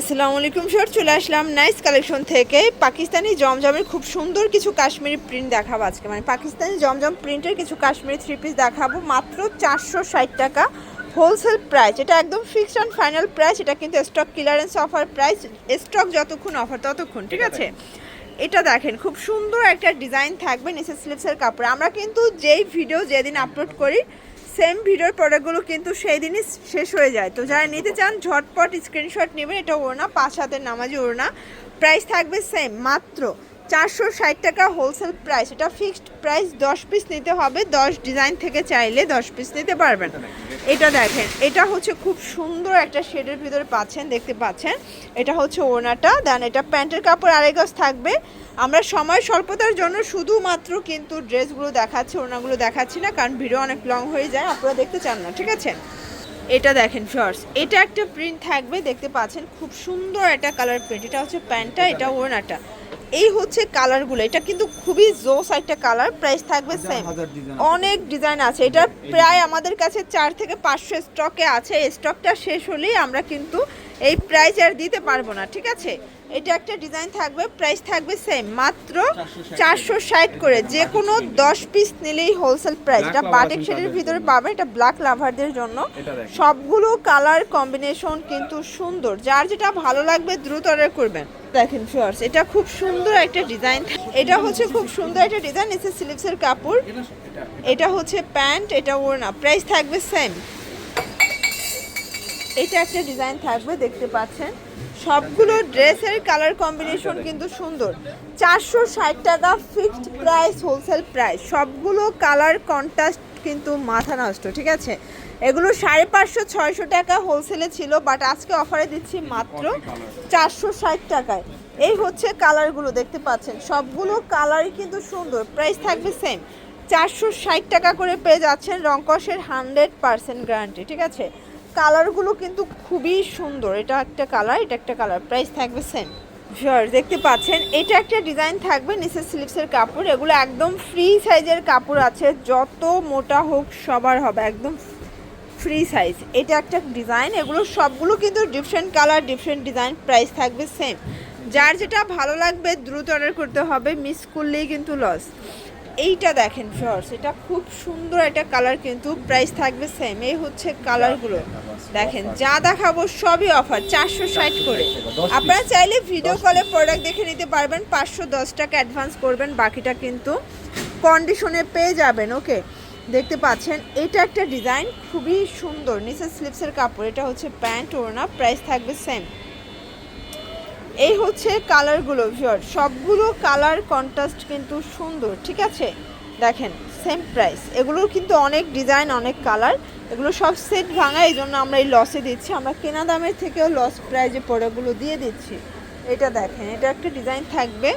আসসালামু আলাইকুম স্যার চলে আসলাম নাইস কালেকশন থেকে। পাকিস্তানি জমজমের খুব সুন্দর কিছু কাশ্মীরি প্রিন্ট দেখাবো আজকে। মানে পাকিস্তানি জমজম প্রিন্টের কিছু কাশ্মীরি থ্রি পিস দেখাবো। মাত্র চারশো ষাট টাকা। হোলসেল প্রাইস এটা একদম ফিক্সড অ্যান্ড ফাইনাল প্রাইস এটা কিন্তু stock clearance offer price stock যতক্ষণ অফার ততক্ষণ ঠিক আছে? এটা দেখেন খুব সুন্দর একটা ডিজাইন থাকবে নিচে স্লিপসের কাপড়। আমরা কিন্তু যেই ভিডিও যেদিন আপলোড করি সেম ভিডিওর প্রোডাক্টগুলো কিন্তু সেই দিনই শেষ হয়ে যায়। তো যারা নিতে চান, ঝটপট স্ক্রিনশট নেবেন। এটা ওড়না, পাঁচ হাতের নামাজি ওড়না। প্রাইস থাকবে সেম মাত্র চারশো ষাট টাকা হোলসেল প্রাইস এটা ফিক্সড প্রাইস দশ পিস নিতে হবে, দশ ডিজাইন থেকে চাইলে দশ পিস নিতে পারবেন। এটা দেখেন, এটা হচ্ছে খুব সুন্দর একটা শেডের ভিতরে পাচ্ছেন, দেখতে পাচ্ছেন। এটা হচ্ছে ওনাটা দেন এটা প্যান্টের কাপড় আড়াই থাকবে। আমরা সময় স্বল্পতার জন্য শুধুমাত্র কিন্তু ড্রেসগুলো দেখাচ্ছি, ওড়নাগুলো দেখাচ্ছি না, কারণ ভিডিও অনেক লং হয়ে যায়, আপনারা দেখতে চান না, ঠিক আছে? এটা দেখেন শর্টস এটা একটা প্রিন্ট থাকবে, দেখতে পাচ্ছেন, খুব সুন্দর একটা কালার প্রিন্ট এটা হচ্ছে প্যান্টটা, এটা ওড়নাটা। এই হচ্ছে কালারগুলো। এটা কিন্তু খুবই জোস একটা কালার প্রাইস থাকবে সেম অনেক ডিজাইন আছে। এটা প্রায় আমাদের কাছে চার থেকে পাঁচশো স্টকে আছে। স্টকটা শেষ হলেই আমরা কিন্তু এই প্রাইস আর দিতে পারব না ঠিক আছে? এটা একটা ডিজাইন থাকবে প্রাইস থাকবে সেম মাত্র চারশো ষাট করে। যে কোনো দশ পিস নিলেই হোলসেল প্রাইস এটা বাটিক শেডের ভিতরে পাবে এটা ব্ল্যাক লাভারদের জন্য। সবগুলো কালার কম্বিনেশন কিন্তু সুন্দর যার যেটা ভালো লাগবে দ্রুত অর্ডার করবেন। দেখেন ফিওর্স এটা খুব সুন্দর একটা ডিজাইন এটা হচ্ছে খুব সুন্দর একটা ডিজাইন এসে স্লিপসের কাপড়। এটা হচ্ছে প্যান্ট এটা ওড়না প্রাইস থাকবে সেম এটা একটা ডিজাইন থাকবে দেখতে পাচ্ছেন। সবগুলো ড্রেসের কালার কম্বিনেশন কিন্তু সুন্দর। চারশো ষাট টাকা ফিক্সড প্রাইস হোলসেল প্রাইস সবগুলো কালার কন্ট্রাস্ট কিন্তু মাথা নষ্ট ঠিক আছে? এগুলো সাড়ে পাঁচশো ছয়শো টাকা হোলসেলে ছিল বাট আজকে অফারে দিচ্ছি মাত্র চারশো ষাট টাকায়। এই হচ্ছে কালারগুলো দেখতে পাচ্ছেন? সবগুলো কালারই কিন্তু সুন্দর প্রাইস থাকবে সেম চারশো ষাট টাকা করে পেয়ে যাচ্ছেন রংকসের হান্ড্রেড পার্সেন্ট গ্যারান্টি ঠিক আছে? কালারগুলো কিন্তু খুবই সুন্দর। এটা একটা কালার, এটা একটা কালার। প্রাইস থাকবে সেম। শিওর দেখতে পাচ্ছেন, এটা একটা ডিজাইন থাকবে নিচে স্লিপসের কাপড়। এগুলো একদম ফ্রি সাইজের কাপড় আছে। যত মোটা হোক, সবার হবে। একদম ফ্রি সাইজ এটা একটা ডিজাইন। এগুলো সবগুলো কিন্তু different colour different design price থাকবে সেম। যার যেটা ভালো লাগবে, দ্রুত অর্ডার করতে হবে। মিস করলেই কিন্তু লস এইটা দেখেন শর্টস এটা খুব সুন্দর একটা কালার কিন্তু প্রাইস থাকবে সেম এই হচ্ছে কালারগুলো দেখেন যা দেখাবো সবই অফার চারশো ষাট করে। আপনারা চাইলে ভিডিও কলে প্রোডাক্ট দেখে নিতে পারবেন পাঁচশো দশ টাকা অ্যাডভান্স করবেন বাকিটা কিন্তু কন্ডিশনে পেয়ে যাবেন ওকে দেখতে পাচ্ছেন এটা একটা ডিজাইন খুবই সুন্দর নিচে স্লিপসের কাপড় এটা হচ্ছে প্যান্ট ওড়না প্রাইস থাকবে সেম এই হচ্ছে কালারগুলো ভিওর সবগুলো কালার কন্ট্রাস্ট কিন্তু সুন্দর, ঠিক আছে? দেখেন সেম প্রাইস এগুলোর কিন্তু অনেক ডিজাইন অনেক কালার এগুলো সব সেট ভাঙা, এই জন্য আমরা এই লসে দিচ্ছি। আমরা কেনা দামের থেকেও লস প্রাইজে প্রোডাক্টগুলো দিয়ে দিচ্ছি। এটা দেখেন, এটা একটা ডিজাইন থাকবে।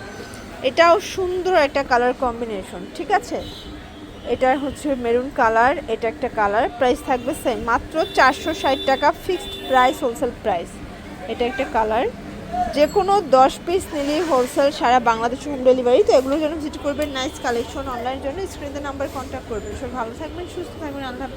এটাও সুন্দর একটা কালার কম্বিনেশন ঠিক আছে? এটা হচ্ছে মেরুন কালার এটা একটা কালার প্রাইস থাকবে সেম মাত্র চারশো ষাট টাকা ফিক্সড প্রাইস হোলসেল প্রাইস এটা একটা কালার যে কোনো দশ পিস নিলেই হোলসেল সারা বাংলাদেশ হোম ডেলিভারি তো এগুলোর জন্য ভিজিট করবেন। নাইস কালেকশন অনলাইনের জন্য। স্ক্রিনে নাম্বার কন্ট্যাক্ট করবেন। সব ভালো থাকবেন, সুস্থ থাকবেন। আল্লাহ